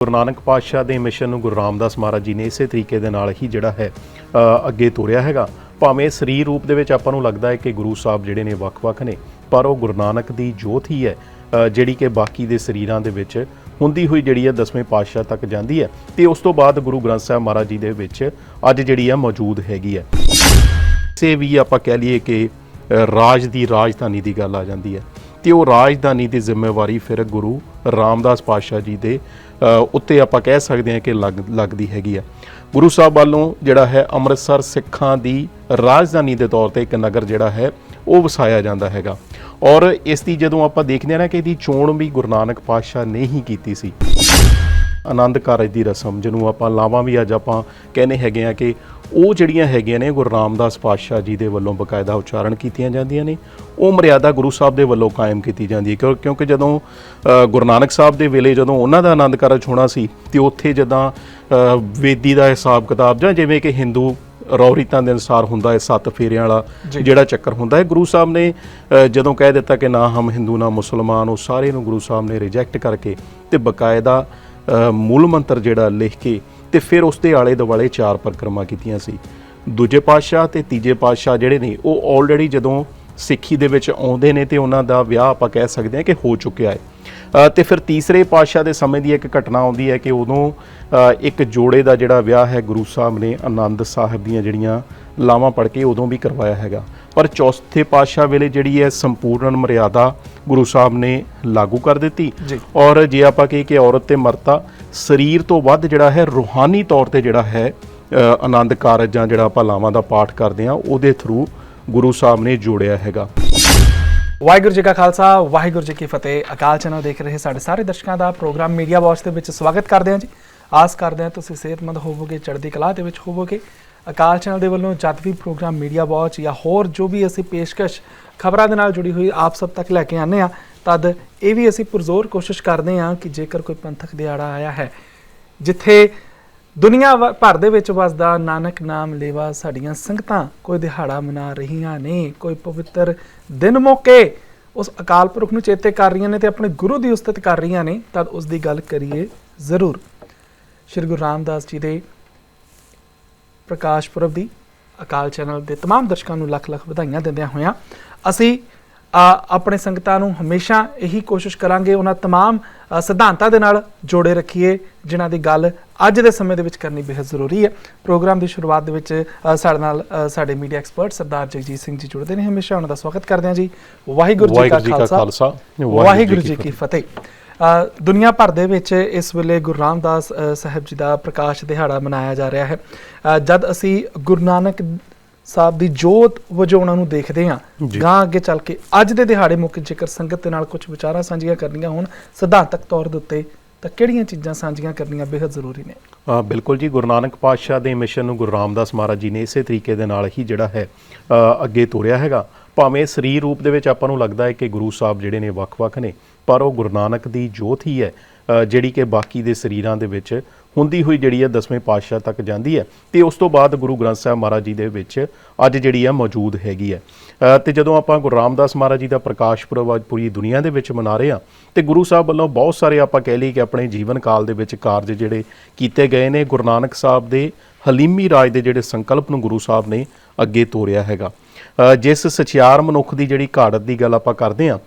ਗੁਰੂ ਨਾਨਕ ਪਾਤਸ਼ਾਹ ਦੇ ਮਿਸ਼ਨ ਨੂੰ ਗੁਰੂ ਰਾਮਦਾਸ ਮਹਾਰਾਜ ਜੀ ਨੇ ਇਸੇ ਤਰੀਕੇ ਦੇ ਨਾਲ ਹੀ ਜਿਹੜਾ ਹੈ ਅੱਗੇ ਤੋਰਿਆ ਹੈਗਾ। ਭਾਵੇਂ ਸਰੀਰ ਰੂਪ ਦੇ ਵਿੱਚ ਆਪਾਂ ਨੂੰ ਲੱਗਦਾ ਹੈ ਕਿ ਗੁਰੂ ਸਾਹਿਬ ਜਿਹੜੇ ਨੇ ਵੱਖ-ਵੱਖ ਨੇ, ਪਰ ਉਹ ਗੁਰੂ ਨਾਨਕ ਦੀ ਜੋਤ ਹੀ ਹੈ ਜਿਹੜੀ ਕਿ ਬਾਕੀ ਦੇ ਸਰੀਰਾਂ ਦੇ ਵਿੱਚ ਹੁੰਦੀ ਹੋਈ ਜਿਹੜੀ ਹੈ ਦਸਵੇਂ ਪਾਤਸ਼ਾਹ ਤੱਕ ਜਾਂਦੀ ਹੈ। ਤੇ ਉਸ ਤੋਂ ਬਾਅਦ ਗੁਰੂ ਗ੍ਰੰਥ ਸਾਹਿਬ ਮਹਾਰਾਜ ਜੀ ਦੇ ਵਿੱਚ ਅੱਜ ਜਿਹੜੀ ਹੈ ਮੌਜੂਦ ਹੈਗੀ ਹੈ। ਸੇ ਵੀ ਆਪਾਂ ਕਹਿ ਲਈਏ ਕਿ ਰਾਜ ਦੀ ਰਾਜਧਾਨੀ ਦੀ ਗੱਲ ਆ ਜਾਂਦੀ ਹੈ। ਤੇ ਉਹ ਰਾਜਧਾਨੀ ਦੀ ਜ਼ਿੰਮੇਵਾਰੀ ਫਿਰ ਗੁਰੂ ਰਾਮਦਾਸ ਪਾਤਸ਼ਾਹ ਜੀ ਦੇ ਉੱਤੇ ਆਪਾਂ ਕਹਿ ਸਕਦੇ ਹਾਂ ਕਿ ਲੱਗ, ਲੱਗਦੀ ਹੈਗੀ ਆ। ਗੁਰੂ ਸਾਹਿਬ ਵੱਲੋਂ ਜਿਹੜਾ ਹੈ ਅੰਮ੍ਰਿਤਸਰ ਸਿੱਖਾਂ ਦੀ ਰਾਜਧਾਨੀ ਦੇ ਤੌਰ ਤੇ ਇੱਕ ਨਗਰ ਜਿਹੜਾ ਹੈ, ਉਹ ਵਸਾਇਆ ਜਾਂਦਾ ਹੈਗਾ। ਔਰ ਇਸ ਦੀ ਜਦੋਂ ਆਪਾਂ ਦੇਖਦੇ ਹਾਂ ਨਾ ਕਿ ਇਹਦੀ ਚੋਣ ਵੀ ਗੁਰੂ ਨਾਨਕ ਪਾਤਸ਼ਾਹ ਨੇ ਹੀ ਕੀਤੀ ਸੀ। ਆਨੰਦ ਕਾਰਜ ਦੀ ਰਸਮ, ਜਿਹਨੂੰ ਆਪਾਂ ਲਾਵਾਂ ਵੀ ਅੱਜ ਆਪਾਂ ਕਹਿੰਦੇ ਹੈਗੇ ਆ ਕਿ ਉਹ ਜਿਹੜੀਆਂ ਹੈਗੀਆਂ ਨੇ ਗੁਰੂ ਰਾਮਦਾਸ ਪਾਤਸ਼ਾਹ ਜੀ ਦੇ ਵੱਲੋਂ ਬਕਾਇਦਾ ਉਚਾਰਨ ਕੀਤੀਆਂ ਜਾਂਦੀਆਂ ਨੇ ਉਹ ਮਰਿਆਦਾ ਗੁਰੂ ਸਾਹਿਬ ਦੇ ਵੱਲੋਂ ਕਾਇਮ ਕੀਤੀ ਜਾਂਦੀ ਹੈ। ਕਿਉਂ- ਕਿਉਂਕਿ ਜਦੋਂ ਗੁਰੂ ਨਾਨਕ ਸਾਹਿਬ ਦੇ ਵੇਲੇ ਜਦੋਂ ਉਹਨਾਂ ਦਾ ਆਨੰਦ ਕਾਰਜ ਹੋਣਾ ਸੀ ਤੇ ਉੱਥੇ ਜਦਾਂ ਵੇਦੀ ਦਾ ਹਿਸਾਬ ਕਿਤਾਬ ਜਾਂ ਜਿਵੇਂ ਕਿ ਹਿੰਦੂ ਰੌ ਰੀਤਾਂ ਦੇ ਅਨੁਸਾਰ ਹੁੰਦਾ ਹੈ ਸੱਤ ਫੇਰਿਆਂ ਵਾਲਾ ਜਿਹੜਾ ਚੱਕਰ ਹੁੰਦਾ ਹੈ ਗੁਰੂ ਸਾਹਿਬ ਨੇ ਜਦੋਂ ਕਹਿ ਦਿੱਤਾ ਕਿ ਨਾ ਹਮ ਹਿੰਦੂ ਨਾ ਮੁਸਲਮਾਨ ਉਹ ਸਾਰੇ ਨੂੰ ਗੁਰੂ ਸਾਹਿਬ ਨੇ ਰਿਜੈਕਟ ਕਰਕੇ ਤੇ ਬਕਾਇਦਾ ਮੂਲ ਮੰਤਰ ਜਿਹੜਾ ਲਿਖ ਕੇ ਤੇ ਫਿਰ ਉਸ ਦੇ ਆਲੇ ਦੁਆਲੇ ਚਾਰ ਪਰਿਕਰਮਾ ਕੀਤੀਆਂ ਸੀ। ਦੂਜੇ ਪਾਤਸ਼ਾਹ ਤੇ ਤੀਜੇ ਪਾਤਸ਼ਾਹ ਜਿਹੜੇ ਨੇ ਉਹ ਆਲਰੇਡੀ ਜਦੋਂ ਸਿੱਖੀ ਦੇ ਵਿੱਚ ਆਉਂਦੇ ਨੇ ਤੇ ਉਹਨਾਂ ਦਾ ਵਿਆਹ ਆਪਾਂ ਕਹਿ ਸਕਦੇ ਹਾਂ ਕਿ ਹੋ ਚੁੱਕਿਆ ਹੈ। ਤੇ ਫਿਰ ਤੀਸਰੇ ਪਾਤਸ਼ਾਹ ਦੇ ਸਮੇਂ ਦੀ ਇੱਕ ਘਟਨਾ ਆਉਂਦੀ ਹੈ ਕਿ ਉਦੋਂ ਇੱਕ ਜੋੜੇ ਦਾ ਜਿਹੜਾ ਵਿਆਹ ਹੈ ਗੁਰੂ ਸਾਹਿਬ ਨੇ ਆਨੰਦ ਸਾਹਿਬ ਦੀਆਂ ਜਿਹੜੀਆਂ ਲਾਵਾਂ ਪੜ੍ਹ ਕੇ ਉਦੋਂ ਵੀ ਕਰਵਾਇਆ ਹੈਗਾ। ਪਰ ਚੌਥੇ ਪਾਤਸ਼ਾਹ ਵੇਲੇ ਜਿਹੜੀ ਹੈ ਸੰਪੂਰਨ ਮਰਿਆਦਾ ਗੁਰੂ ਸਾਹਿਬ ਨੇ ਲਾਗੂ ਕਰ ਦਿੱਤੀ। ਔਰ ਜੇ ਆਪਾਂ ਕਹੀਏ ਕਿ ਔਰਤ ਤੇ ਮਰਤਾ ਸਰੀਰ ਤੋਂ ਵੱਧ ਜਿਹੜਾ ਹੈ ਰੂਹਾਨੀ ਤੌਰ ਤੇ ਜਿਹੜਾ ਹੈ ਆਨੰਦ ਕਾਰਜ ਜਾਂ ਜਿਹੜਾ ਆਪਾਂ ਲਾਵਾਂ ਦਾ ਪਾਠ ਕਰਦੇ ਆ ਉਹਦੇ ਥਰੂ ਗੁਰੂ ਸਾਹਿਬ ਨੇ ਜੋੜਿਆ ਹੈਗਾ। ਵਾਹਿਗੁਰੂ ਜੀ ਕਾ ਖਾਲਸਾ, ਵਾਹਿਗੁਰੂ ਜੀ ਕੀ ਫਤਿਹ। ਅਕਾਲ ਚੈਨਲ ਦੇਖ ਰਹੇ ਸਾਡੇ ਸਾਰੇ ਦਰਸ਼ਕਾਂ ਦਾ ਪ੍ਰੋਗਰਾਮ ਮੀਡੀਆ ਵਾਚ ਦੇ ਵਿੱਚ ਸਵਾਗਤ ਕਰਦੇ ਹਾਂ ਜੀ। ਆਸ ਕਰਦੇ ਹਾਂ ਤੁਸੀਂ ਸਿਹਤਮੰਦ ਹੋਵੋਗੇ, ਚੜ੍ਹਦੀ ਕਲਾ ਦੇ ਵਿੱਚ ਹੋਵੋਗੇ। ਅਕਾਲ ਚੈਨਲ ਦੇ ਵੱਲੋਂ ਜਦ ਵੀ ਪ੍ਰੋਗਰਾਮ ਮੀਡੀਆ ਵਾਚ ਜਾਂ ਹੋਰ ਜੋ ਵੀ ਅਸੀਂ ਪੇਸ਼ਕਸ਼ ਖਬਰਾਂ ਦੇ ਨਾਲ ਜੁੜੀ ਹੋਈ ਆਪ ਸਭ ਤੱਕ ਲੈ ਕੇ ਆਉਂਦੇ ਹਾਂ। ਤਦ ਇਹ ਵੀ ਅਸੀਂ ਪੁਰਜ਼ੋਰ ਕੋਸ਼ਿਸ਼ ਕਰਦੇ ਹਾਂ ਕਿ ਜੇਕਰ ਕੋਈ ਪੰਥਕ ਦਿਹਾੜਾ ਆਇਆ ਹੈ ਜਿੱਥੇ ਦੁਨੀਆ ਵ- ਭਰ ਦੇ ਵਿੱਚ ਵਸਦਾ ਨਾਨਕ ਨਾਮ ਲੇਵਾ ਸਾਡੀਆਂ ਸੰਗਤਾਂ ਕੋਈ ਦਿਹਾੜਾ ਮਨਾ ਰਹੀਆਂ ਨੇ ਕੋਈ ਪਵਿੱਤਰ ਦਿਨ ਮੌਕੇ ਉਸ ਅਕਾਲ ਪੁਰਖ ਨੂੰ ਚੇਤੇ ਕਰ ਰਹੀਆਂ ਨੇ ਤੇ ਆਪਣੇ ਗੁਰੂ ਦੀ ਉਸਤਤ ਕਰ ਰਹੀਆਂ ਨੇ ਤਦ ਉਸ ਦੀ ਗੱਲ ਕਰੀਏ ਜ਼ਰੂਰ ਸ਼੍ਰੀ ਗੁਰੂ ਰਾਮਦਾਸ ਜੀ ਦੇ ਪ੍ਰਕਾਸ਼ ਪੁਰਬ ਦੀ ਅਕਾਲ ਚੈਨਲ ਦੇ तमाम ਦਰਸ਼ਕਾਂ ਨੂੰ ਲੱਖ ਲੱਖ ਵਧਾਈਆਂ ਦਿੰਦਿਆਂ ਹੋਇਆਂ ਅਸੀਂ ਅ, ਆਪਣੇ ਸੰਗਤਾਂ ਨੂੰ ਹਮੇਸ਼ਾ ਇਹੀ ਕੋਸ਼ਿਸ਼ ਕਰਾਂਗੇ ਉਹਨਾਂ तमाम ਸਿਧਾਂਤਾਂ ਦੇ ਨਾਲ ਜੋੜੇ ਰੱਖੀਏ ਜਿਨ੍ਹਾਂ ਦੀ ਗੱਲ ਅੱਜ ਦੇ ਸਮੇਂ ਦੇ ਵਿੱਚ ਕਰਨੀ ਬੇਹੱਦ ਜ਼ਰੂਰੀ ਹੈ। ਪ੍ਰੋਗਰਾਮ ਦੀ ਸ਼ੁਰੂਆਤ ਦੇ ਵਿੱਚ ਸਾਡੇ ਨਾਲ ਸਾਡੇ ਮੀਡੀਆ ਐਕਸਪਰਟ ਸਰਦਾਰ ਜਗਜੀਤ ਸਿੰਘ ਜੀ ਜੁੜਦੇ ਨੇ ਹਮੇਸ਼ਾ ਉਹਨਾਂ ਦਾ ਸਵਾਗਤ ਕਰਦੇ ਹਾਂ ਜੀ। ਵਾਹਿਗੁਰੂ ਜੀ ਕਾ ਖਾਲਸਾ। ਵਾਹਿਗੁਰੂ ਜੀ ਕੀ ਫਤਿਹ। ਦੁਨੀਆ ਭਰ ਦੇ ਵਿੱਚ ਇਸ ਵੇਲੇ ਗੁਰੂ ਰਾਮਦਾਸ ਸਾਹਿਬ ਜੀ ਦਾ ਪ੍ਰਕਾਸ਼ ਦਿਹਾੜਾ ਮਨਾਇਆ ਜਾ ਰਿਹਾ ਹੈ। ਜਦ ਅਸੀਂ ਗੁਰੂ ਨਾਨਕ ਸਾਹਿਬ ਦੀ ਜੋਤ ਵਜੋਂ ਉਹਨਾਂ ਨੂੰ ਦੇਖਦੇ ਹਾਂ। ਗਾਂ ਅੱਗੇ ਚੱਲ ਕੇ ਅੱਜ ਦੇ ਦਿਹਾੜੇ ਮੌਕੇ ਜੇਕਰ ਸੰਗਤ ਦੇ ਨਾਲ ਕੁਝ ਵਿਚਾਰਾਂ ਸਾਂਝੀਆਂ ਕਰਨੀਆਂ ਹੋਣ ਸਿਧਾਂਤਕ ਤੌਰ ਦੇ ਉੱਤੇ ਤਾਂ ਕਿਹੜੀਆਂ ਚੀਜ਼ਾਂ ਸਾਂਝੀਆਂ ਕਰਨੀਆਂ ਬੇहद ਜ਼ਰੂਰੀ ਨੇ? ਬਿਲਕੁਲ ਜੀ ਗੁਰੂ ਨਾਨਕ ਪਾਤਸ਼ਾਹ ਦੇ ਮਿਸ਼ਨ ਨੂੰ ਗੁਰੂ ਰਾਮਦਾਸ ਮਹਾਰਾਜ ਜੀ ਨੇ ਇਸੇ ਤਰੀਕੇ ਦੇ ਨਾਲ ਹੀ ਜਿਹੜਾ ਹੈ ਅੱਗੇ ਤੋਰਿਆ ਹੈਗਾ। ਭਾਵੇਂ ਸਰੀਰ ਰੂਪ ਦੇ ਵਿੱਚ ਆਪਾਂ ਨੂੰ ਲੱਗਦਾ ਹੈ ਕਿ ਗੁਰੂ ਸਾਹਿਬ ਜਿਹੜੇ ਨੇ ਵੱਖ-ਵੱਖ ਨੇ ਪਰ ਉਹ ਗੁਰੂ ਨਾਨਕ ਦੀ ਜੋਤ ਹੀ ਹੈ। ਜਿਹੜੀ ਕਿ ਬਾਕੀ ਦੇ ਸਰੀਰਾਂ ਦੇ ਵਿੱਚ ਹੁੰਦੀ ਹੋਈ ਜਿਹੜੀ ਹੈ ਦਸਵੇਂ ਪਾਤਸ਼ਾਹ ਤੱਕ ਜਾਂਦੀ ਹੈ। ਤੇ ਉਸ ਤੋਂ ਬਾਅਦ ਗੁਰੂ ਗ੍ਰੰਥ ਸਾਹਿਬ ਮਹਾਰਾਜ ਜੀ ਦੇ ਵਿੱਚ ਅੱਜ ਜਿਹੜੀ ਹੈ ਮੌਜੂਦ ਹੈਗੀ ਹੈ। ਅ, ਤੇ ਜਦੋਂ ਆਪਾਂ ਗੁਰੂ ਰਾਮਦਾਸ ਮਹਾਰਾਜ ਜੀ ਦਾ ਪ੍ਰਕਾਸ਼ ਪੁਰਬ ਅੱਜ ਪੂਰੀ ਦੁਨੀਆ ਦੇ ਵਿੱਚ ਮਨਾ ਰਹੇ ਹਾਂ ਤੇ ਗੁਰੂ ਸਾਹਿਬ ਵੱਲੋਂ ਬਹੁਤ ਸਾਰੇ ਆਪਾਂ ਕਹਿ ਲਈ ਕਿ ਆਪਣੇ ਜੀਵਨ ਕਾਲ ਦੇ ਵਿੱਚ ਕਾਰਜ ਜਿਹੜੇ ਕੀਤੇ ਗਏ ਨੇ ਗੁਰੂ ਨਾਨਕ ਸਾਹਿਬ ਦੇ ਹਲੀਮੀ ਰਾਜ ਦੇ ਜਿਹੜੇ ਸੰਕਲਪ ਨੂੰ ਗੁਰੂ ਸਾਹਿਬ ਨੇ ਅੱਗੇ ਤੋਰਿਆ ਹੈਗਾ। ਜਿਸ ਸਚਿਆਰ ਮਨੁੱਖ ਦੀ ਜਿਹੜੀ ਘਾੜਤ ਦੀ ਗੱਲ ਆਪਾਂ ਕਰਦੇ ਹਾਂ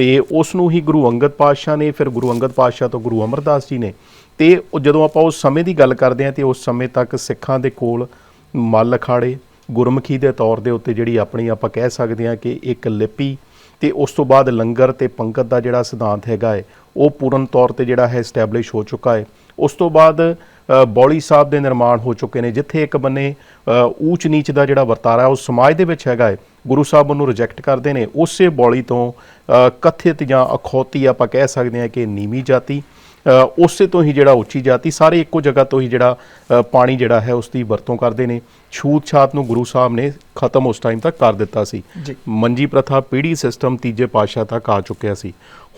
ਤੇ ਉਸ ਨੂੰ ਹੀ ਗੁਰੂ ਅੰਗਦ ਪਾਤਸ਼ਾਹ ਨੇ, ਫਿਰ ਗੁਰੂ ਅੰਗਦ ਪਾਤਸ਼ਾਹ ਤੋਂ ਗੁਰੂ ਅਮਰਦਾਸ ਜੀ ਨੇ। ਤੇ ਉਹ ਜਦੋਂ ਆਪਾਂ ਉਸ ਸਮੇਂ ਦੀ ਗੱਲ ਕਰਦੇ ਹਾਂ ਤੇ ਉਸ ਸਮੇਂ ਤੱਕ ਸਿੱਖਾਂ ਦੇ ਕੋਲ ਮੱਲ ਅਖਾੜੇ ਗੁਰਮੁਖੀ ਦੇ ਤੌਰ ਦੇ ਉੱਤੇ ਜਿਹੜੀ ਆਪਣੀ ਆਪਾਂ ਕਹਿ ਸਕਦੇ ਹਾਂ ਕਿ ਇੱਕ ਲਿਪੀ ਤੇ ਉਸ ਤੋਂ ਬਾਅਦ ਲੰਗਰ ਤੇ ਪੰਗਤ ਦਾ ਜਿਹੜਾ ਸਿਧਾਂਤ ਹੈਗਾ ਹੈ, ਉਹ ਪੂਰਨ ਤੌਰ ਤੇ ਜਿਹੜਾ ਹੈ ਸਟੈਬਲਿਸ਼ ਹੋ ਚੁੱਕਾ ਹੈ। ਉਸ ਤੋਂ ਬਾਅਦ ਬੌਲੀ ਸਾਹਿਬ ਦੇ ਨਿਰਮਾਣ ਹੋ ਚੁੱਕੇ ਨੇ ਜਿੱਥੇ ਇੱਕ ਬੰਨੇ ਊਚ ਨੀਚ ਦਾ ਜਿਹੜਾ ਵਰਤਾਰਾ ਉਹ ਸਮਾਜ ਦੇ ਵਿੱਚ ਹੈਗਾ ਹੈ ਗੁਰੂ ਸਾਹਿਬ ਉਹਨੂੰ ਰਿਜੈਕਟ ਕਰਦੇ ਨੇ ਉਸੇ ਬੌਲੀ ਤੋਂ ਕਥਿਤ ਜਾਂ ਅਖੌਤੀ ਆਪਾਂ ਕਹਿ ਸਕਦੇ ਹਾਂ ਕਿ ਨੀਵੀਂ ਜਾਤੀ ਉਸੇ ਤੋਂ ਹੀ ਜਿਹੜਾ ਉੱਚੀ ਜਾਤੀ ਸਾਰੇ ਇੱਕੋ ਜਗ੍ਹਾ ਤੋਂ ਹੀ ਜਿਹੜਾ ਪਾਣੀ ਜਿਹੜਾ ਹੈ ਉਸ ਦੀ ਵਰਤੋਂ ਕਰਦੇ ਨੇ ਛੂਤ ਛਾਤ ਨੂੰ ਗੁਰੂ ਸਾਹਿਬ ਨੇ ਖਤਮ ਉਸ ਟਾਈਮ ਤੱਕ ਕਰ ਦਿੱਤਾ ਸੀ। ਮੰਜੀ ਪ੍ਰਥਾ ਪੀੜ੍ਹੀ ਸਿਸਟਮ ਤੀਜੇ ਪਾਤਸ਼ਾਹ ਤੱਕ ਆ ਚੁੱਕਿਆ ਸੀ।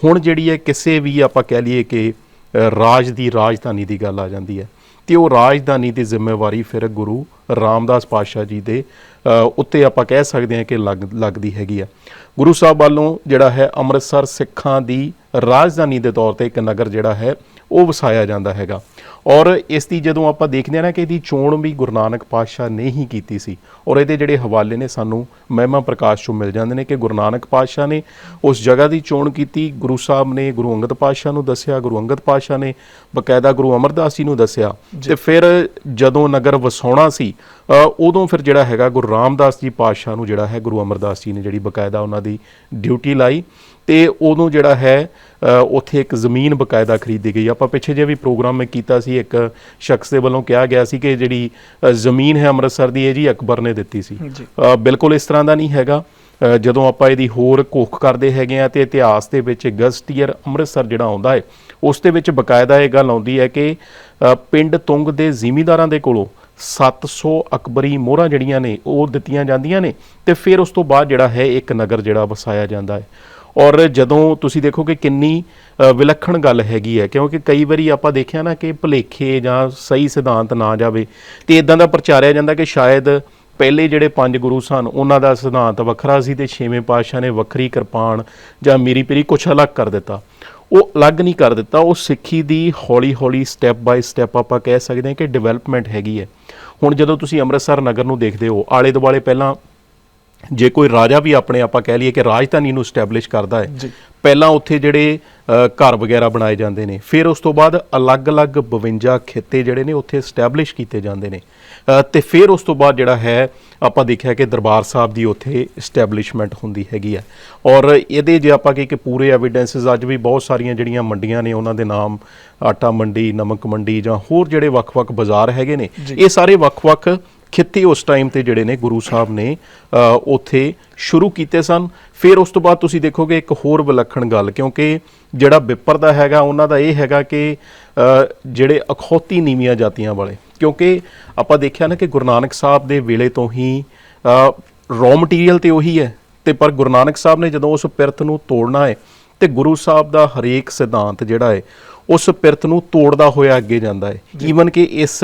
ਹੁਣ ਜਿਹੜੀ ਹੈ ਕਿਸੇ ਵੀ ਆਪਾਂ ਕਹਿ ਲਈਏ ਕਿ ਰਾਜ ਦੀ ਰਾਜਧਾਨੀ ਦੀ ਗੱਲ ਆ ਜਾਂਦੀ ਹੈ। ਤੇ ਉਹ ਰਾਜਧਾਨੀ ਦੀ ਜ਼ਿੰਮੇਵਾਰੀ ਫਿਰ ਗੁਰੂ ਰਾਮਦਾਸ ਪਾਤਸ਼ਾਹ ਜੀ ਦੇ ਉੱਤੇ ਆਪਾਂ ਕਹਿ ਸਕਦੇ ਹਾਂ ਕਿ ਲੱਗ- ਲੱਗਦੀ ਹੈਗੀ ਆ। ਗੁਰੂ ਸਾਹਿਬ ਵੱਲੋਂ ਜਿਹੜਾ ਹੈ ਅੰਮ੍ਰਿਤਸਰ ਸਿੱਖਾਂ ਦੀ ਰਾਜਧਾਨੀ ਦੇ ਤੌਰ ਤੇ ਇੱਕ ਨਗਰ ਜਿਹੜਾ ਹੈ ਉਹ ਵਸਾਇਆ ਜਾਂਦਾ ਹੈਗਾ। ਔਰ ਇਸ ਦੀ ਜਦੋਂ ਆਪਾਂ ਦੇਖਦੇ ਹਾਂ ਨਾ ਕਿ ਇਹਦੀ ਚੋਣ ਵੀ ਗੁਰੂ ਨਾਨਕ ਪਾਤਸ਼ਾਹ ਨੇ ਹੀ ਕੀਤੀ ਸੀ ਔਰ ਇਹਦੇ ਜਿਹੜੇ ਹਵਾਲੇ ਨੇ ਸਾਨੂੰ ਮਹਿਮਾ ਪ੍ਰਕਾਸ਼ ਚੋਂ ਮਿਲ ਜਾਂਦੇ ਨੇ ਕਿ ਗੁਰੂ ਨਾਨਕ ਪਾਤਸ਼ਾਹ ਨੇ ਉਸ ਜਗ੍ਹਾ ਦੀ ਚੋਣ ਕੀਤੀ ਗੁਰੂ ਸਾਹਿਬ ਨੇ ਗੁਰੂ ਅੰਗਦ ਪਾਤਸ਼ਾਹ ਨੂੰ ਦੱਸਿਆ ਗੁਰੂ ਅੰਗਦ ਪਾਤਸ਼ਾਹ ਨੇ ਬਕਾਇਦਾ ਗੁਰੂ ਅਮਰਦਾਸ ਜੀ ਨੂੰ ਦੱਸਿਆ। ਤੇ ਫਿਰ ਜਦੋਂ ਨਗਰ ਵਸਾਉਣਾ ਸੀ ਉਦੋਂ ਫਿਰ ਜਿਹੜਾ ਹੈਗਾ ਗੁਰੂ ਰਾਮਦਾਸ ਜੀ ਪਾਤਸ਼ਾਹ ਨੂੰ ਜਿਹੜਾ ਹੈ ਗੁਰੂ ਅਮਰਦਾਸ ਜੀ ਨੇ ਜਿਹੜੀ ਬਕਾਇਦਾ ਉਹਨਾਂ ਦੀ ਡਿਊਟੀ ਲਾਈ। ਤੇ ਉਦੋਂ ਜਿਹੜਾ ਹੈ ਉੱਥੇ ਇੱਕ ਜ਼ਮੀਨ ਬਕਾਇਦਾ ਖਰੀਦੀ ਗਈ। ਆਪਾਂ ਪਿੱਛੇ ਜੇ ਵੀ ਪ੍ਰੋਗਰਾਮ ਮੈਂ ਕੀਤਾ ਸੀ ਇੱਕ ਸ਼ਖਸ ਦੇ ਵੱਲੋਂ ਕਿਹਾ ਗਿਆ ਸੀ ਕਿ ਜਿਹੜੀ ਜ਼ਮੀਨ ਹੈ ਅੰਮ੍ਰਿਤਸਰ ਦੀ ਇਹ ਜੀ ਅਕਬਰ ਨੇ ਦਿੱਤੀ ਸੀ। ਬਿਲਕੁਲ ਇਸ ਤਰ੍ਹਾਂ ਦਾ ਨਹੀਂ ਹੈਗਾ। ਜਦੋਂ ਆਪਾਂ ਇਹਦੀ ਹੋਰ ਕੋਖ ਕਰਦੇ ਹੈਗੇ ਆ ਤੇ ਇਤਿਹਾਸ ਦੇ ਵਿੱਚ ਗਸਟੀਅਰ ਅੰਮ੍ਰਿਤਸਰ ਜਿਹੜਾ ਆਉਂਦਾ ਹੈ ਉਸ ਦੇ ਵਿੱਚ ਬਕਾਇਦਾ ਇਹ ਗੱਲ ਆਉਂਦੀ ਹੈ ਕਿ ਪਿੰਡ ਤੁੰਗ ਦੇ ਜ਼ਿਮੀਂਦਾਰਾਂ ਦੇ ਕੋਲੋਂ 700 ਅਕਬਰੀ ਮੋਹਰਾਂ ਜਿਹੜੀਆਂ ਨੇ ਉਹ ਦਿੱਤੀਆਂ ਜਾਂਦੀਆਂ ਨੇ ਤੇ ਫਿਰ ਉਸ ਤੋਂ ਬਾਅਦ ਜਿਹੜਾ ਹੈ ਇੱਕ ਨਗਰ ਜਿਹੜਾ ਵਸਾਇਆ ਜਾਂਦਾ ਹੈ। ਔਰ ਜਦੋਂ ਤੁਸੀਂ ਦੇਖੋ ਕਿ ਕਿੰਨੀ ਵਿਲੱਖਣ ਗੱਲ ਹੈਗੀ ਹੈ, ਕਿਉਂਕਿ ਕਈ ਵਾਰੀ ਆਪਾਂ ਦੇਖਿਆ ਨਾ ਕਿ ਭੁਲੇਖੇ ਜਾਂ ਸਹੀ ਸਿਧਾਂਤ ਨਾ ਜਾਵੇ, ਤੇ ਇਦਾਂ ਦਾ ਪ੍ਰਚਾਰਿਆ ਜਾਂਦਾ ਕਿ ਸ਼ਾਇਦ ਪਹਿਲੇ ਜਿਹੜੇ ਪੰਜ ਗੁਰੂ ਸਨ, ਉਹਨਾਂ ਦਾ ਸਿਧਾਂਤ ਵੱਖਰਾ ਸੀ ਤੇ ਛੇਵੇਂ ਪਾਤਸ਼ਾਹ ਨੇ ਵੱਖਰੀ ਕਿਰਪਾਨ ਜਾਂ ਮੀਰੀ ਪੀਰੀ ਕੁਛ ਅਲੱਗ ਕਰ ਦਿੱਤਾ। ਉਹ ਅਲੱਗ ਨਹੀਂ ਕਰ ਦਿੱਤਾ, ਉਹ ਸਿੱਖੀ ਦੀ ਹੌਲੀ ਹੌਲੀ ਸਟੈਪ ਬਾਈ ਸਟੈਪ ਆਪਾਂ ਕਹਿ ਸਕਦੇ ਹਾਂ ਕਿ ਡਿਵੈਲਪਮੈਂਟ ਹੈਗੀ ਹੈ। ਹੁਣ ਜਦੋਂ ਤੁਸੀਂ ਅੰਮ੍ਰਿਤਸਰ ਨਗਰ ਨੂੰ ਦੇਖਦੇ ਹੋ ਆਲੇ ਦੁਆਲੇ ਪਹਿਲਾਂ ਜੇ ਕੋਈ ਰਾਜਾ ਵੀ ਆਪਣੇ ਆਪਾਂ ਕਹਿ ਲਈਏ ਕਿ ਰਾਜਧਾਨੀ ਨੂੰ ਸਟੈਬਲਿਸ਼ ਕਰਦਾ ਹੈ। ਪਹਿਲਾਂ ਉੱਥੇ ਜਿਹੜੇ ਘਰ ਵਗੈਰਾ ਬਣਾਏ ਜਾਂਦੇ ਨੇ ਫਿਰ ਉਸ ਤੋਂ ਬਾਅਦ ਅਲੱਗ-ਅਲੱਗ 52 ਖੇਤੇ ਜਿਹੜੇ ਨੇ ਉੱਥੇ ਸਟੈਬਲਿਸ਼ ਕੀਤੇ ਜਾਂਦੇ ਨੇ ਤੇ ਫਿਰ ਉਸ ਤੋਂ ਬਾਅਦ ਜਿਹੜਾ ਹੈ ਆਪਾਂ ਦੇਖਿਆ ਕਿ ਦਰਬਾਰ ਸਾਹਿਬ ਦੀ ਉੱਥੇ ਸਟੈਬਲਿਸ਼ਮੈਂਟ ਹੁੰਦੀ ਹੈਗੀ ਹੈ ਔਰ ਇਹਦੇ ਜੇ ਆਪਾਂ ਕਿ ਪੂਰੇ ਐਵੀਡੈਂਸਸ ਅੱਜ ਵੀ ਬਹੁਤ ਸਾਰੀਆਂ ਜਿਹੜੀਆਂ ਮੰਡੀਆਂ ਨੇ ਉਹਨਾਂ ਦੇ ਨਾਮ ਆਟਾ ਮੰਡੀ ਨਮਕ ਮੰਡੀ ਜਾਂ ਹੋਰ ਜਿਹੜੇ ਵੱਖ-ਵੱਖ ਬਾਜ਼ਾਰ ਹੈਗੇ ਨੇ। ਇਹ ਸਾਰੇ ਵੱਖ-ਵੱਖ ਖਿੱਤੀ ਉਸ ਟਾਈਮ ਤੇ ਜਿਹੜੇ ਨੇ ਗੁਰੂ ਸਾਹਿਬ ਨੇ ਅ, ਉੱਥੇ ਸ਼ੁਰੂ ਕੀਤੇ ਸਨ। ਫਿਰ ਉਸ ਤੋਂ ਬਾਅਦ ਤੁਸੀਂ ਦੇਖੋਗੇ ਇੱਕ ਹੋਰ ਵਿਲੱਖਣ ਗੱਲ ਕਿਉਂਕਿ ਜਿਹੜਾ ਵਿਪਰ ਦਾ ਹੈਗਾ ਉਹਨਾਂ ਦਾ ਇਹ ਹੈਗਾ ਕਿ ਜਿਹੜੇ ਅਖੌਤੀ ਨੀਵੀਆਂ ਜਾਤੀਆਂ ਵਾਲੇ ਕਿਉਂਕਿ ਆਪਾਂ ਦੇਖਿਆ ਨਾ ਕਿ ਗੁਰੂ ਨਾਨਕ ਸਾਹਿਬ ਦੇ ਵੇਲੇ ਤੋਂ ਹੀ ਰॉ ਮਟੀਰੀਅਲ ਤੇ ਉਹੀ ਹੈ। ਤੇ ਪਰ ਗੁਰੂ ਨਾਨਕ ਸਾਹਿਬ ਨੇ ਜਦੋਂ ਉਸ ਪਿਰਤ ਨੂੰ ਤੋੜਨਾ ਹੈ ਤੇ ਗੁਰੂ ਸਾਹਿਬ ਦਾ ਹਰੇਕ ਸਿਧਾਂਤ ਜਿਹੜਾ ਹੈ ਉਸ ਪਿਰਤ ਨੂੰ ਤੋੜਦਾ ਹੋਇਆ ਅੱਗੇ ਜਾਂਦਾ ਹੈ। ਈਵਨ ਕਿ ਇਸ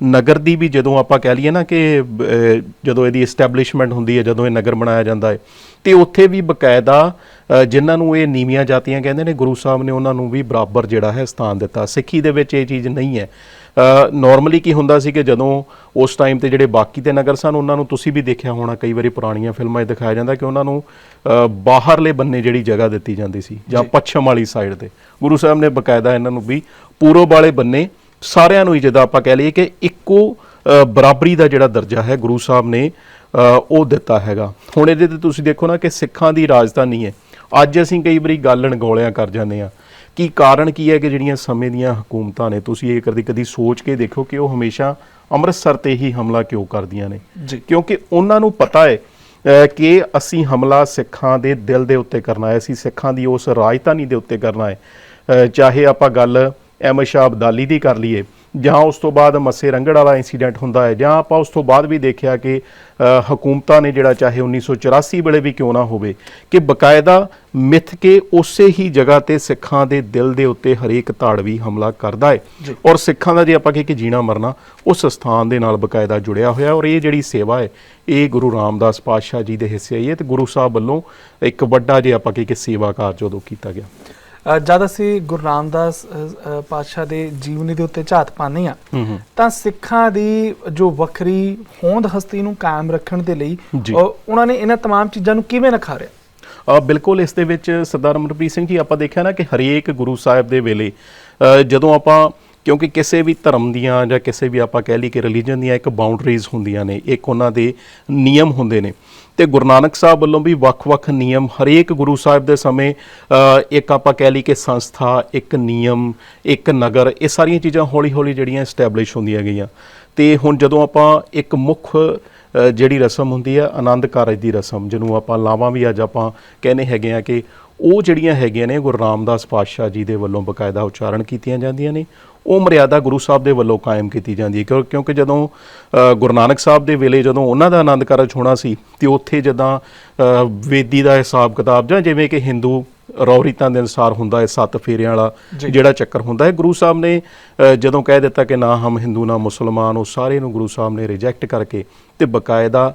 ਨਗਰ ਦੀ ਵੀ ਜਦੋਂ ਆਪਾਂ ਕਹਿ ਲਈਏ ਨਾ ਕਿ ਜਦੋਂ ਇਹਦੀ ਐਸਟੈਬਲਿਸ਼ਮੈਂਟ ਹੁੰਦੀ ਹੈ ਜਦੋਂ ਇਹ ਨਗਰ ਬਣਾਇਆ ਜਾਂਦਾ ਹੈ ਤੇ ਉੱਥੇ ਵੀ ਬਕਾਇਦਾ ਜਿਨ੍ਹਾਂ ਨੂੰ ਇਹ ਨੀਵੀਆਂ ਜਾਤੀਆਂ ਕਹਿੰਦੇ ਨੇ ਗੁਰੂ ਸਾਹਿਬ ਨੇ ਉਹਨਾਂ ਨੂੰ ਵੀ ਬਰਾਬਰ ਜਿਹੜਾ ਹੈ ਸਥਾਨ ਦਿੱਤਾ। ਸਿੱਖੀ ਦੇ ਵਿੱਚ ਇਹ ਚੀਜ਼ ਨਹੀਂ ਹੈ। ਨਾਰਮਲੀ ਕੀ ਹੁੰਦਾ ਸੀ ਕਿ ਜਦੋਂ ਉਸ ਟਾਈਮ ਤੇ ਜਿਹੜੇ ਬਾਕੀ ਦੇ ਨਗਰ ਸਨ ਉਹਨਾਂ ਨੂੰ ਤੁਸੀਂ ਵੀ ਦੇਖਿਆ ਹੋਣਾ ਕਈ ਵਾਰੀ ਪੁਰਾਣੀਆਂ ਫਿਲਮਾਂ 'ਚ ਦਿਖਾਇਆ ਜਾਂਦਾ ਕਿ ਉਹਨਾਂ ਨੂੰ ਬਾਹਰਲੇ ਬੰਨੇ ਜਿਹੜੀ ਜਗ੍ਹਾ ਦਿੱਤੀ ਜਾਂਦੀ ਸੀ ਜਾਂ ਪੱਛਮ ਵਾਲੀ ਸਾਈਡ ਤੇ। ਗੁਰੂ ਸਾਹਿਬ ਨੇ ਬਕਾਇਦਾ ਇਹਨਾਂ ਨੂੰ ਵੀ ਪੂਰਬ ਵਾਲੇ ਬੰਨੇ ਸਾਰਿਆਂ ਨੂੰ ਹੀ ਜਿੱਦਾਂ ਆਪਾਂ ਕਹਿ ਲਈਏ ਕਿ ਇੱਕੋ ਬਰਾਬਰੀ ਦਾ ਜਿਹੜਾ ਦਰਜਾ ਹੈ ਗੁਰੂ ਸਾਹਿਬ ਨੇ ਉਹ ਦਿੱਤਾ ਹੈਗਾ। ਹੁਣ ਇਹਦੇ ਤੇ ਤੁਸੀਂ ਦੇਖੋ ਨਾ ਕਿ ਸਿੱਖਾਂ ਦੀ ਰਾਜਧਾਨੀ ਹੈ। ਅੱਜ ਅਸੀਂ ਕਈ ਵਾਰੀ ਗੱਲ ਅਣਗੌਲਿਆਂ ਕਰ ਜਾਂਦੇ ਆ ਕੀ ਕਾਰਨ ਕੀ ਹੈ ਕਿ ਜਿਹੜੀਆਂ ਸਮੇਂ ਦੀਆਂ ਹਕੂਮਤਾਂ ਨੇ ਤੁਸੀਂ ਇਹ ਕਦੀ ਕਦੀ ਸੋਚ ਕੇ ਦੇਖੋ ਕਿ ਉਹ ਹਮੇਸ਼ਾ ਅੰਮ੍ਰਿਤਸਰ ਤੇ ਹੀ ਹਮਲਾ ਕਿਉਂ ਕਰਦੀਆਂ ਨੇ? ਕਿਉਂਕਿ ਉਹਨਾਂ ਨੂੰ ਪਤਾ ਹੈ ਕਿ ਅਸੀਂ ਹਮਲਾ ਸਿੱਖਾਂ ਦੇ ਦਿਲ ਦੇ ਉੱਤੇ ਕਰਨਾ ਹੈ ਅਸੀਂ ਸਿੱਖਾਂ ਦੀ ਉਸ ਰਾਜਧਾਨੀ ਦੇ ਉੱਤੇ ਕਰਨਾ ਹੈ। ਚਾਹੇ ਆਪਾਂ ਗੱਲ ਅਹਿਮਦ ਸ਼ਾਹ ਅਬਦਾਲੀ ਦੀ ਕਰ ਲਈਏ ਜਾਂ ਉਸ ਤੋਂ ਬਾਅਦ ਮੱਸੇ ਰੰਗੜ ਵਾਲਾ ਇਨਸੀਡੈਂਟ ਹੁੰਦਾ ਹੈ ਜਾਂ ਆਪਾਂ ਉਸ ਤੋਂ ਬਾਅਦ ਵੀ ਦੇਖਿਆ ਕਿ ਹਕੂਮਤਾਂ ਨੇ ਜਿਹੜਾ ਚਾਹੇ 1984 ਵੇਲੇ ਵੀ ਕਿਉਂ ਨਾ ਹੋਵੇ ਕਿ ਬਕਾਇਦਾ ਮਿੱਥ ਕੇ ਉਸੇ ਹੀ ਜਗ੍ਹਾ ਤੇ ਸਿੱਖਾਂ ਦੇ ਦਿਲ ਦੇ ਉੱਤੇ ਹਰੇਕ ਧਾੜਵੀ ਹਮਲਾ ਕਰਦਾ ਹੈ। ਔਰ ਸਿੱਖਾਂ ਦਾ ਜੇ ਆਪਾਂ ਕਹੀਏ ਕਿ ਜੀਣਾ ਮਰਨਾ ਉਸ ਸਥਾਨ ਦੇ ਨਾਲ ਬਕਾਇਦਾ ਜੁੜਿਆ ਹੋਇਆ ਔਰ ਇਹ ਜਿਹੜੀ ਸੇਵਾ ਹੈ ਇਹ ਗੁਰੂ ਰਾਮਦਾਸ ਪਾਤਸ਼ਾਹ ਜੀ ਦੇ ਹਿੱਸੇ ਆਈ ਹੈ ਤੇ ਗੁਰੂ ਸਾਹਿਬ ਵੱਲੋਂ ਇੱਕ ਵੱਡਾ ਜੇ ਆਪਾਂ ਕਹੀਏ ਕਿ ਸੇਵਾ ਕਾਰਜ ਉਦੋਂ ਕੀਤਾ ਗਿਆ ਜਦ ਅਸੀਂ ਗੁਰੂ ਰਾਮਦਾਸ ਅ, ਅ, ਪਾਤਸ਼ਾਹ ਦੇ ਜੀਵਨੀ ਦੇ ਉੱਤੇ ਝਾਤ ਪਾਉਂਦੇ ਆ ਹੂੰ ਹੂੰ ਤਾਂ ਸਿੱਖਾਂ ਦੀ ਜੋ ਵੱਖਰੀ ਹੋਂਦ ਹਸਤੀ ਨੂੰ ਕਾਇਮ ਰੱਖਣ ਦੇ ਲਈ ਜੀ। ਅ, ਉਹਨਾਂ ਨੇ ਇਹਨਾਂ तमाम ਚੀਜ਼ਾਂ ਨੂੰ ਕਿਵੇਂ ਨਖਾਰਿਆ ਅ, ਬਿਲਕੁਲ ਇਸ ਦੇ ਵਿੱਚ ਸਰਦਾਰ ਅਮਰਪ੍ਰੀਤ ਸਿੰਘ ਜੀ ਆਪਾਂ ਦੇਖਿਆ ਨਾ ਕਿ ਹਰੇਕ ਗੁਰੂ ਸਾਹਿਬ ਦੇ ਵੇਲੇ ਅ, ਜਦੋਂ ਆਪਾਂ ਕਿਉਂਕਿ ਕਿਸੇ ਵੀ ਧਰਮ ਦੀਆਂ ਜਾਂ ਕਿਸੇ ਵੀ ਆਪਾਂ ਕਹਿ ਲਈ ਕਿ ਰਿਲੀਜਨ ਦੀਆਂ ਇੱਕ ਬਾਉਂਡਰੀਜ਼ ਹੁੰਦੀਆਂ ਨੇ ਇੱਕ ਉਹਨਾਂ ਦੇ ਨਿਯਮ ਹੁੰਦੇ ਨੇ ਤੇ ਗੁਰੂ ਨਾਨਕ ਸਾਹਿਬ ਵੱਲੋਂ ਵੀ ਵੱਖ-ਵੱਖ ਨਿਯਮ, ਹਰੇਕ ਗੁਰੂ ਸਾਹਿਬ ਦੇ ਸਮੇਂ ਇੱਕ ਆਪਾਂ ਕਹਿ ਲਈ ਕਿ ਸੰਸਥਾ, ਇੱਕ ਨਿਯਮ, ਇੱਕ ਨਗਰ, ਇਹ ਸਾਰੀਆਂ ਚੀਜ਼ਾਂ ਹੌਲੀ-ਹੌਲੀ ਜਿਹੜੀਆਂ ਐਸਟੈਬਲਿਸ਼ ਹੁੰਦੀਆਂ ਗਈਆਂ। ਤੇ ਹੁਣ ਜਦੋਂ ਆਪਾਂ ਇੱਕ ਮੁੱਖ ਜਿਹੜੀ ਰਸਮ ਹੁੰਦੀ ਹੈ, ਆਨੰਦ ਕਾਰਜ ਦੀ ਰਸਮ, ਜਿਹਨੂੰ ਆਪਾਂ ਲਾਵਾਂ ਵੀ ਅੱਜ ਆਪਾਂ ਕਹਿੰਦੇ ਹੈਗੇ ਆ ਕਿ ਉਹ ਜਿਹੜੀਆਂ ਹੈਗੀਆਂ ਨੇ ਗੁਰੂ ਰਾਮਦਾਸ ਪਾਤਸ਼ਾਹ ਜੀ ਦੇ ਵੱਲੋਂ ਬਕਾਇਦਾ ਉਚਾਰਨ ਕੀਤੀਆਂ ਜਾਂਦੀਆਂ ਨੇ ਉਹ ਮਰਿਆਦਾ ਗੁਰੂ ਸਾਹਿਬ ਦੇ ਵੱਲੋਂ ਕਾਇਮ ਕੀਤੀ ਜਾਂਦੀ ਹੈ ਕਿਉਂ- ਕਿਉਂਕਿ ਜਦੋਂ ਗੁਰੂ ਨਾਨਕ ਸਾਹਿਬ ਦੇ ਵੇਲੇ ਜਦੋਂ ਉਹਨਾਂ ਦਾ ਆਨੰਦ ਕਾਰਜ ਹੋਣਾ ਸੀ ਤੇ ਉੱਥੇ ਜਦਾਂ ਵੇਦੀ ਦਾ ਹਿਸਾਬ ਕਿਤਾਬ ਜਾਂ ਜਿਵੇਂ ਕਿ ਹਿੰਦੂ ਰੌ ਰੀਤਾਂ ਦੇ ਅਨੁਸਾਰ ਹੁੰਦਾ ਹੈ ਸੱਤ ਫੇਰਿਆਂ ਵਾਲਾ। ਜਿਹੜਾ ਚੱਕਰ ਹੁੰਦਾ ਹੈ ਗੁਰੂ ਸਾਹਿਬ ਨੇ ਜਦੋਂ ਕਹਿ ਦਿੱਤਾ ਕਿ ਨਾ ਹਮ ਹਿੰਦੂ ਨਾ ਮੁਸਲਮਾਨ ਉਹ ਸਾਰੇ ਨੂੰ ਗੁਰੂ ਸਾਹਿਬ ਨੇ ਰਿਜੈਕਟ ਕਰਕੇ ਤੇ ਬਕਾਇਦਾ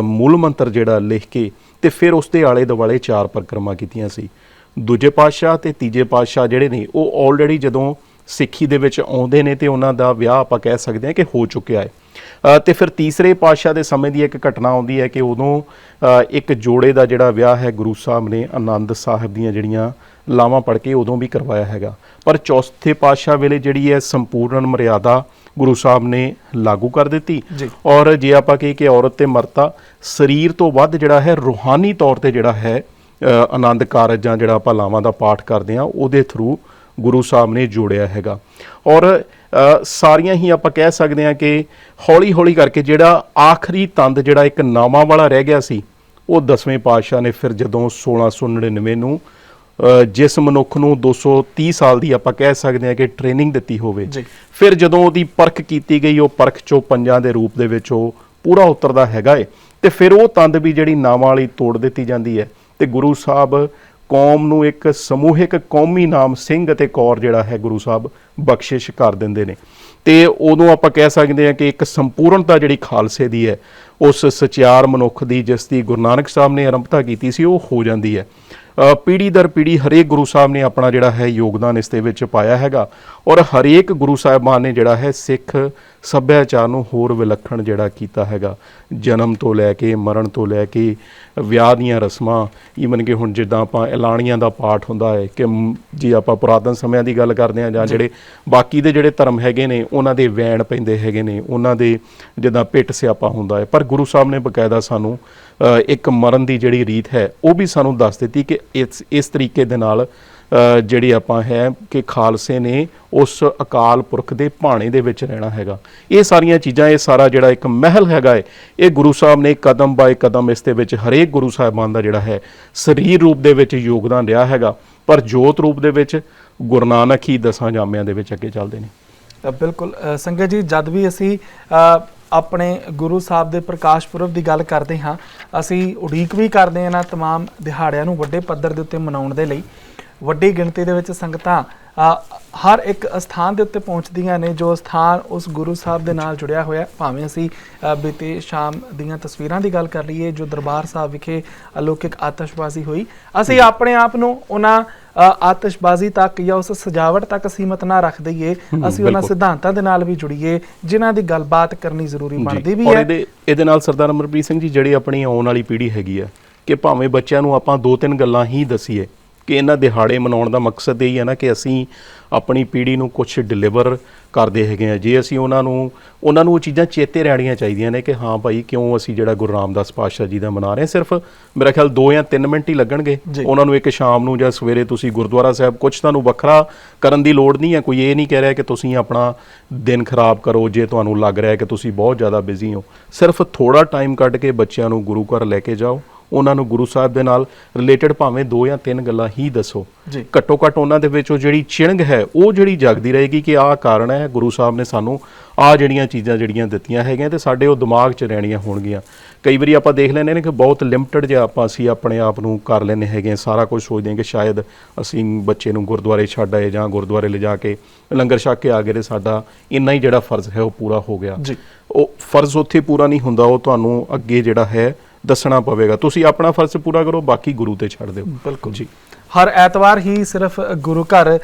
ਮੂਲ ਮੰਤਰ ਜਿਹੜਾ ਲਿਖ ਕੇ ਤੇ ਫਿਰ ਉਸ ਦੇ ਆਲੇ ਦੁਆਲੇ ਚਾਰ ਪਰਿਕਰਮਾ ਕੀਤੀਆਂ ਸੀ। ਦੂਜੇ ਪਾਤਸ਼ਾਹ ਤੇ ਤੀਜੇ ਪਾਤਸ਼ਾਹ ਜਿਹੜੇ ਨੇ ਉਹ ਆਲਰੇਡੀ ਜਦੋਂ ਸਿੱਖੀ ਦੇ ਵਿੱਚ ਆਉਂਦੇ ਨੇ ਤੇ ਉਹਨਾਂ ਦਾ ਵਿਆਹ ਆਪਾਂ ਕਹਿ ਸਕਦੇ ਹਾਂ ਕਿ ਹੋ ਚੁੱਕਿਆ ਹੈ। ਅ, ਤੇ ਫਿਰ ਤੀਸਰੇ ਪਾਤਸ਼ਾਹ ਦੇ ਸਮੇਂ ਦੀ ਇੱਕ ਘਟਨਾ ਆਉਂਦੀ ਹੈ ਕਿ ਉਦੋਂ ਇੱਕ ਜੋੜੇ ਦਾ ਜਿਹੜਾ ਵਿਆਹ ਹੈ ਗੁਰੂ ਸਾਹਿਬ ਨੇ ਆਨੰਦ ਸਾਹਿਬ ਦੀਆਂ ਜਿਹੜੀਆਂ ਲਾਵਾਂ ਪੜ ਕੇ ਉਦੋਂ ਵੀ ਕਰਵਾਇਆ ਹੈਗਾ। ਪਰ ਚੌਥੇ ਪਾਤਸ਼ਾਹ ਵੇਲੇ ਜਿਹੜੀ ਹੈ ਸੰਪੂਰਨ ਮਰਿਆਦਾ ਗੁਰੂ ਸਾਹਿਬ ਨੇ ਲਾਗੂ ਕਰ ਦਿੱਤੀ। ਔਰ ਜੇ ਆਪਾਂ ਕਹੀਏ ਕਿ ਔਰਤ ਤੇ ਮਰਤਾ ਸਰੀਰ ਤੋਂ ਵੱਧ ਜਿਹੜਾ ਹੈ ਰੂਹਾਨੀ ਤੌਰ ਤੇ ਜਿਹੜਾ ਹੈ ਆਨੰਦ ਕਾਰਜ ਜਾਂ ਜਿਹੜਾ ਆਪਾਂ ਲਾਵਾਂ ਦਾ ਪਾਠ ਕਰਦੇ ਆ ਉਹਦੇ ਥਰੂ ਗੁਰੂ ਸਾਹਿਬ ਨੇ ਜੋੜਿਆ ਹੈਗਾ ਔਰ ਸਾਰੀਆਂ ਹੀ ਆਪਾਂ ਕਹਿ ਸਕਦੇ ਹਾਂ ਕਿ ਹੌਲੀ ਹੌਲੀ ਕਰਕੇ ਜਿਹੜਾ ਆਖਰੀ ਤੰਦ ਜਿਹੜਾ ਇੱਕ ਨਾਮਾਂ ਵਾਲਾ ਰਹਿ ਗਿਆ ਸੀ ਉਹ ਦਸਵੇਂ ਪਾਤਸ਼ਾਹ ਨੇ ਫਿਰ ਜਦੋਂ 1699 ਨੂੰ ਜਿਸ ਮਨੁੱਖ ਨੂੰ 230 ਸਾਲ ਦੀ ਆਪਾਂ ਕਹਿ ਸਕਦੇ ਹਾਂ ਕਿ ਟ੍ਰੇਨਿੰਗ ਦਿੱਤੀ ਹੋਵੇ। ਫਿਰ ਜਦੋਂ ਉਹਦੀ ਪਰਖ ਕੀਤੀ ਗਈ ਉਹ ਪਰਖ ਚੋਂ ਪੰਜਾਂ ਦੇ ਰੂਪ ਦੇ ਵਿੱਚ ਉਹ ਪੂਰਾ ਉਤਰਦਾ ਹੈਗਾ ਏ। ਤੇ ਫਿਰ ਉਹ ਤੰਦ ਵੀ ਜਿਹੜੀ ਨਾਵਾਂ ਵਾਲੀ ਤੋੜ ਦਿੱਤੀ ਜਾਂਦੀ ਹੈ। ਤੇ ਗੁਰੂ ਸਾਹਿਬ ਕੌਮ ਨੂੰ ਇੱਕ ਸਮੂਹਿਕ ਕੌਮੀ ਨਾਮ ਸਿੰਘ ਅਤੇ ਕੌਰ ਜਿਹੜਾ ਹੈ ਗੁਰੂ ਸਾਹਿਬ ਬਖਸ਼ਿਸ਼ ਕਰ ਦਿੰਦੇ ਨੇ। ਤੇ ਉਦੋਂ ਆਪਾਂ ਕਹਿ ਸਕਦੇ ਹਾਂ ਕਿ ਇੱਕ ਸੰਪੂਰਨਤਾ ਜਿਹੜੀ ਖਾਲਸੇ ਦੀ ਹੈ ਉਸ ਸਚਿਆਰ ਮਨੁੱਖ ਦੀ ਜਿਸ ਦੀ ਗੁਰੂ ਨਾਨਕ ਸਾਹਿਬ ਨੇ ਆਰੰਭਤਾ ਕੀਤੀ ਸੀ ਉਹ ਹੋ ਜਾਂਦੀ ਹੈ। ਅ, ਪੀੜ੍ਹੀ ਦਰ ਪੀੜ੍ਹੀ ਹਰੇਕ ਗੁਰੂ ਸਾਹਿਬ ਨੇ ਆਪਣਾ ਜਿਹੜਾ ਹੈ ਯੋਗਦਾਨ ਇਸ ਦੇ ਵਿੱਚ ਪਾਇਆ ਹੈਗਾ। ਔਰ ਹਰੇਕ ਗੁਰੂ ਸਾਹਿਬਾਨ ਨੇ ਜਿਹੜਾ ਹੈ ਸਿੱਖ ਸੱਭਿਆਚਾਰ ਨੂੰ ਹੋਰ ਵਿਲੱਖਣ ਜਿਹੜਾ ਕੀਤਾ ਹੈਗਾ। ਜਨਮ ਤੋਂ ਲੈ ਕੇ ਮਰਨ ਤੋਂ ਲੈ ਕੇ ਵਿਆਹ ਦੀਆਂ ਰਸਮਾਂ ਈਵਨ ਕਿ ਹੁਣ ਜਿੱਦਾਂ ਆਪਾਂ ਐਲਾਣੀਆਂ ਦਾ ਪਾਠ ਹੁੰਦਾ ਹੈ ਕਿ ਜੇ ਆਪਾਂ ਪੁਰਾਤਨ ਸਮਿਆਂ ਦੀ ਗੱਲ ਕਰਦੇ ਹਾਂ ਜਾਂ ਜਿਹੜੇ ਬਾਕੀ ਦੇ ਜਿਹੜੇ ਧਰਮ ਹੈਗੇ ਨੇ ਉਹਨਾਂ ਦੇ ਵੈਣ ਪੈਂਦੇ ਹੈਗੇ ਨੇ ਉਹਨਾਂ ਦੇ ਜਿੱਦਾਂ ਪਿੱਟ ਸਿਆਪਾ ਹੁੰਦਾ ਹੈ। ਪਰ ਗੁਰੂ ਸਾਹਿਬ ਨੇ ਬਕਾਇਦਾ ਸਾਨੂੰ ਇੱਕ ਮਰਨ ਦੀ ਜਿਹੜੀ ਰੀਤ ਹੈ ਉਹ ਵੀ ਸਾਨੂੰ ਦੱਸ ਦਿੱਤੀ ਕਿ ਇਸ ਇਸ ਤਰੀਕੇ ਦੇ ਨਾਲ ਜਿਹੜੀ ਆਪਾਂ ਹੈ ਕਿ ਖਾਲਸੇ ਨੇ ਉਸ ਅਕਾਲ ਪੁਰਖ ਦੇ ਭਾਣੇ ਦੇ ਵਿੱਚ ਰਹਿਣਾ ਹੈਗਾ ਇਹ ਸਾਰੀਆਂ ਚੀਜ਼ਾਂ ਇਹ ਸਾਰਾ ਜਿਹੜਾ ਇੱਕ ਮਹਿਲ ਹੈਗਾ ਹੈ ਇਹ ਗੁਰੂ ਸਾਹਿਬ ਨੇ ਕਦਮ ਬਾਏ ਕਦਮ ਇਸ ਦੇ ਵਿੱਚ ਹਰੇਕ ਗੁਰੂ ਸਾਹਿਬਾਨ ਦਾ ਜਿਹੜਾ ਹੈ ਸਰੀਰ ਰੂਪ ਦੇ ਵਿੱਚ ਯੋਗਦਾਨ ਰਿਹਾ ਹੈਗਾ ਪਰ ਜੋਤ ਰੂਪ ਦੇ ਵਿੱਚ ਗੁਰੂ ਨਾਨਕ ਹੀ ਦਸਾਂ ਜਾਮਿਆਂ ਦੇ ਵਿੱਚ ਅੱਗੇ ਚੱਲਦੇ ਨੇ ਅ, ਬਿਲਕੁਲ ਅ, ਸੰਗਤ ਜੀ ਜਦ ਵੀ ਅਸੀਂ ਅ, ਆਪਣੇ ਗੁਰੂ ਸਾਹਿਬ ਦੇ ਪ੍ਰਕਾਸ਼ ਪੁਰਬ ਦੀ ਗੱਲ ਕਰਦੇ ਹਾਂ ਅਸੀਂ ਉਡੀਕ ਵੀ ਕਰਦੇ ਹਾਂ ਨਾ तमाम ਦਿਹਾੜਿਆਂ ਨੂੰ ਵੱਡੇ ਪੱਧਰ ਦੇ ਉੱਤੇ ਮਨਾਉਣ ਦੇ ਲਈ ਵੱਡੀ ਗਿਣਤੀ ਦੇ ਵਿੱਚ ਸੰਗਤਾਂ ਹਰ ਇੱਕ ਸਥਾਨ ਦੇ ਉੱਤੇ ਪਹੁੰਚਦੀਆਂ ਨੇ ਜੋ ਸਥਾਨ ਉਸ ਗੁਰੂ ਸਾਹਿਬ ਦੇ ਨਾਲ ਜੁੜਿਆ ਹੋਇਆ ਹੈ। ਭਾਵੇਂ ਅਸੀਂ ਬੀਤੇ ਸ਼ਾਮ ਦੀਆਂ ਤਸਵੀਰਾਂ ਦੀ ਗੱਲ ਕਰ ਲਈਏ ਜੋ ਦਰਬਾਰ ਸਾਹਿਬ ਵਿਖੇ ਅਲੌਕਿਕ ਆਤਿਸ਼ਬਾਜ਼ੀ ਹੋਈ ਅਸੀਂ ਆਪਣੇ ਆਪ ਨੂੰ ਉਹਨਾਂ ਆਤਿਸ਼ਬਾਜ਼ੀ ਤੱਕ ਜਾਂ ਉਸ ਸਜਾਵਟ ਤੱਕ ਸੀਮਤ ਨਾ ਰੱਖ ਦਈਏ ਅਸੀਂ ਉਹਨਾਂ। ਸਿਧਾਂਤਾਂ ਦੇ ਨਾਲ ਵੀ ਜੁੜੀਏ ਜਿਨ੍ਹਾਂ ਦੀ ਗੱਲਬਾਤ ਕਰਨੀ ਜ਼ਰੂਰੀ ਬਣਦੀ ਵੀ ਹੈ ਇਹਦੇ ਇਹਦੇ ਨਾਲ ਸਰਦਾਰ ਅਮਰਪ੍ਰੀਤ ਸਿੰਘ ਜੀ ਜਿਹੜੀ ਆਪਣੀ ਆਉਣ ਵਾਲੀ ਪੀੜ੍ਹੀ ਹੈਗੀ ਆ ਕਿ ਭਾਵੇਂ ਬੱਚਿਆਂ ਨੂੰ ਆਪਾਂ ਦੋ ਤਿੰਨ ਗੱਲਾਂ ਹੀ ਦਸੀਏ ਕਿ ਇਹਨਾਂ ਦਿਹਾੜੇ ਮਨਾਉਣ ਦਾ ਮਕਸਦ ਇਹ ਹੀ ਹੈ ਨਾ ਕਿ ਅਸੀਂ ਆਪਣੀ ਪੀੜ੍ਹੀ ਨੂੰ ਕੁਝ ਡਿਲੀਵਰ ਕਰਦੇ ਹੈਗੇ ਆ ਜੇ ਅਸੀਂ ਉਹਨਾਂ ਨੂੰ ਉਹਨਾਂ ਨੂੰ ਉਹ ਚੀਜ਼ਾਂ ਚੇਤੇ ਰਹਿਣੀਆਂ ਚਾਹੀਦੀਆਂ ਨੇ ਕਿ ਹਾਂ ਭਾਈ ਕਿਉਂ ਅਸੀਂ ਜਿਹੜਾ ਗੁਰੂ ਰਾਮਦਾਸ ਪਾਤਸ਼ਾਹ ਜੀ ਦਾ ਮਨਾ ਰਹੇ ਹਾਂ ਸਿਰਫ ਮੇਰਾ ਖਿਆਲ 2 ਜਾਂ 3 ਮਿੰਟ ਹੀ ਲੱਗਣਗੇ। ਉਹਨਾਂ ਨੂੰ ਇੱਕ ਸ਼ਾਮ ਨੂੰ ਜਾਂ ਸਵੇਰੇ ਤੁਸੀਂ ਗੁਰਦੁਆਰਾ ਸਾਹਿਬ ਕੁਝ ਤੁਹਾਨੂੰ ਵੱਖਰਾ ਕਰਨ ਦੀ ਲੋੜ ਨਹੀਂ ਹੈ। ਕੋਈ ਇਹ ਨਹੀਂ ਕਹਿ ਰਿਹਾ ਕਿ ਤੁਸੀਂ ਆਪਣਾ ਦਿਨ ਖਰਾਬ ਕਰੋ ਜੇ ਤੁਹਾਨੂੰ ਲੱਗ ਰਿਹਾ ਹੈ ਕਿ ਤੁਸੀਂ ਬਹੁਤ ਜ਼ਿਆਦਾ ਬਿਜ਼ੀ ਹੋ। ਸਿਰਫ ਥੋੜਾ ਟਾਈਮ ਕੱਢ ਕੇ ਬੱਚਿਆਂ ਨੂੰ ਗੁਰੂ ਘਰ ਲੈ ਕੇ ਜਾਓ। ਉਹਨਾਂ ਨੂੰ ਗੁਰੂ ਸਾਹਿਬ ਦੇ ਨਾਲ ਰਿਲੇਟਡ ਭਾਵੇਂ ਦੋ ਜਾਂ ਤਿੰਨ ਗੱਲਾਂ ਹੀ ਦੱਸੋ। ਜੀ। ਘੱਟੋ ਘੱਟ ਉਹਨਾਂ ਦੇ ਵਿੱਚ ਉਹ ਜਿਹੜੀ ਚਿਣਗ ਹੈ ਉਹ ਜਿਹੜੀ ਜਗਦੀ ਰਹੇਗੀ ਕਿ ਆਹ ਕਾਰਨ ਹੈ ਗੁਰੂ ਸਾਹਿਬ ਨੇ ਸਾਨੂੰ ਆਹ ਜਿਹੜੀਆਂ ਚੀਜ਼ਾਂ ਜਿਹੜੀਆਂ ਦਿੱਤੀਆਂ ਹੈਗੀਆਂ ਤੇ ਸਾਡੇ ਉਹ ਦਿਮਾਗ 'ਚ ਰਹਿਣੀਆਂ ਹੋਣਗੀਆਂ। ਕਈ ਵਾਰੀ ਆਪਾਂ ਦੇਖ ਲੈਂਦੇ ਨੇ ਕਿ ਬਹੁਤ ਲਿਮਟਿਡ ਜਿਹਾ ਆਪਾਂ ਅਸੀਂ ਆਪਣੇ ਆਪ ਨੂੰ ਕਰ ਲੈਂਦੇ ਹੈਗੇ ਸਾਰਾ ਕੁਝ ਸੋਚਦੇ ਹਾਂ ਕਿ ਸ਼ਾਇਦ ਅਸੀਂ ਬੱਚੇ ਨੂੰ ਗੁਰਦੁਆਰੇ ਛੱਡ ਆਏ ਜਾਂ ਗੁਰਦੁਆਰੇ ਲਿਜਾ ਕੇ ਲੰਗਰ ਛਕ ਕੇ ਆ ਗਏ ਤੇ ਸਾਡਾ ਇੰਨਾ ਹੀ ਜਿਹੜਾ ਫਰਜ਼ ਹੈ ਉਹ ਪੂਰਾ ਹੋ ਗਿਆ। ਜੀ। ਉਹ ਫਰਜ਼ ਉੱਥੇ ਪੂਰਾ ਨਹੀਂ ਹੁੰਦਾ ਉਹ ਤੁਹਾਨੂੰ ਅੱਗੇ ਜਿਹੜਾ ਹੈ ਦੱਸਣਾ ਪਵੇਗਾ। ਤੁਸੀਂ ਆਪਣਾ ਫਰਜ਼ ਪੂਰਾ ਕਰੋ ਬਾਕੀ ਗੁਰੂ ਤੇ ਛੱਡ ਦਿਓ। ਬਿਲਕੁਲ। ਜੀ। ਹਰ ਐਤਵਾਰ ਹੀ ਸਿਰਫ ਗੁਰੂ ਘਰ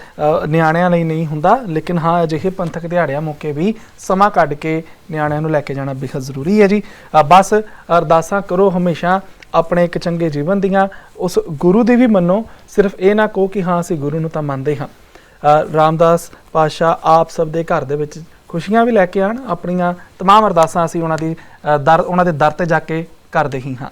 ਨਿਆਣਿਆਂ ਲਈ ਨਹੀਂ ਹੁੰਦਾ ਲੇਕਿਨ ਹਾਂ ਅਜਿਹੇ ਪੰਥਕ ਦਿਹਾੜਿਆਂ ਮੌਕੇ ਵੀ ਸਮਾਂ ਕੱਢ ਕੇ ਨਿਆਣਿਆਂ ਨੂੰ ਲੈ ਕੇ ਜਾਣਾ ਬਿਖਤ ਜ਼ਰੂਰੀ ਹੈ ਜੀ। ਬਸ ਅਰਦਾਸਾਂ ਕਰੋ ਹਮੇਸ਼ਾ ਆਪਣੇ ਇੱਕ ਚੰਗੇ ਜੀਵਨ ਦੀਆਂ ਉਸ ਗੁਰੂ ਦੀ ਵੀ ਮੰਨੋ ਸਿਰਫ ਇਹ ਨਾ ਕਹੋ ਕਿ ਹਾਂ ਅਸੀਂ ਗੁਰੂ ਨੂੰ ਤਾਂ ਮੰਨਦੇ ਹਾਂ। ਰਾਮਦਾਸ ਪਾਸ਼ਾ ਆਪ ਸਭ ਦੇ ਘਰ ਦੇ ਵਿੱਚ ਖੁਸ਼ੀਆਂ ਵੀ ਲੈ ਕੇ ਆਣ ਆਪਣੀਆਂ ਤਮਾਮ ਅਰਦਾਸਾਂ ਅਸੀਂ ਉਹਨਾਂ ਦੀ ਦਰ ਉਹਨਾਂ ਦੇ ਦਰ ਤੇ ਜਾ ਕੇ ਕਰਦੇ ਹੀ ਹਾਂ।